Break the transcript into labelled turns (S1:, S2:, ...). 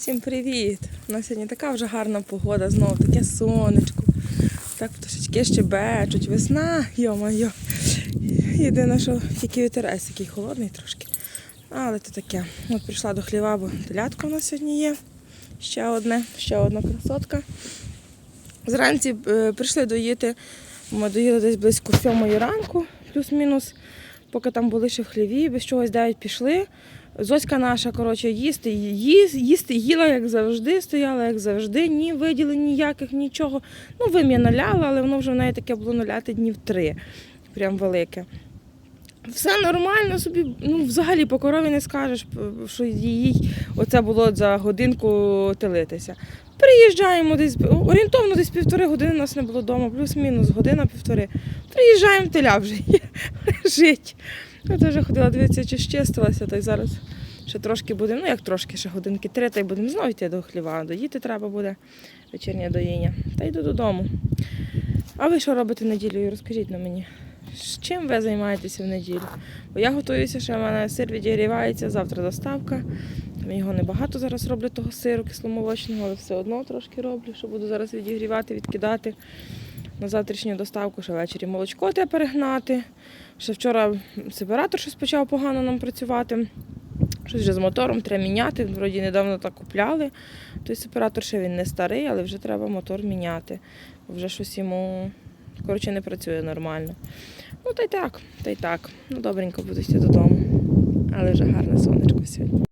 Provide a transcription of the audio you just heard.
S1: Всім привіт! У нас сьогодні така вже гарна погода, знову таке сонечко. Так пташечки щебечуть, весна, йо-моє. Єдине, що тільки вітерець такий холодний трошки. Але то таке. От прийшла до хліва, бо телятка у нас сьогодні є. Ще одне, ще одна красотка. Зранці е, прийшли доїти. Ми доїли десь близько сьомої ранку, плюс-мінус, поки там були ще в хліві, без чогось дев'ять пішли. Зоська наша, коротше, їсти, їс- їсти їла, як завжди, стояла, як завжди, ні виділень ніяких, нічого. Ну, вим'я наляла, але воно вже в неї таке було наляти днів три. Прям велике. Все нормально собі, ну взагалі по корові не скажеш, що їй оце було за годинку телитися. Приїжджаємо десь, орієнтовно десь півтори години нас не було вдома, плюс-мінус година півтори. Приїжджаємо, теля вже є жить. Я теж ходила дивитися, чи щистилася, та й зараз ще трошки будемо, ну як трошки, ще годинки три, та й будемо знову йти до хліва. Доїти треба буде вечірнє доїння. Та йду додому. А ви що робите неділею? Розкажіть на мені. З Чим ви займаєтеся в неділю? Бо я готуюся, що в мене сир відігрівається, завтра доставка. Його небагато зараз роблю того сиру кисломолочного, але все одно трошки роблю, що буду зараз відігрівати, відкидати на завтрашню доставку, що ввечері молочко треба перегнати. Ще вчора сепаратор щось почав погано нам працювати. Щось вже з мотором треба міняти. Вроді недавно так купляли. Той сепаратор ще він не старий, але вже треба мотор міняти. Вже щось йому коротше, не працює нормально. Ну та й так, та й так. Ну добренько буду йти додому. Але вже гарне сонечко сьогодні.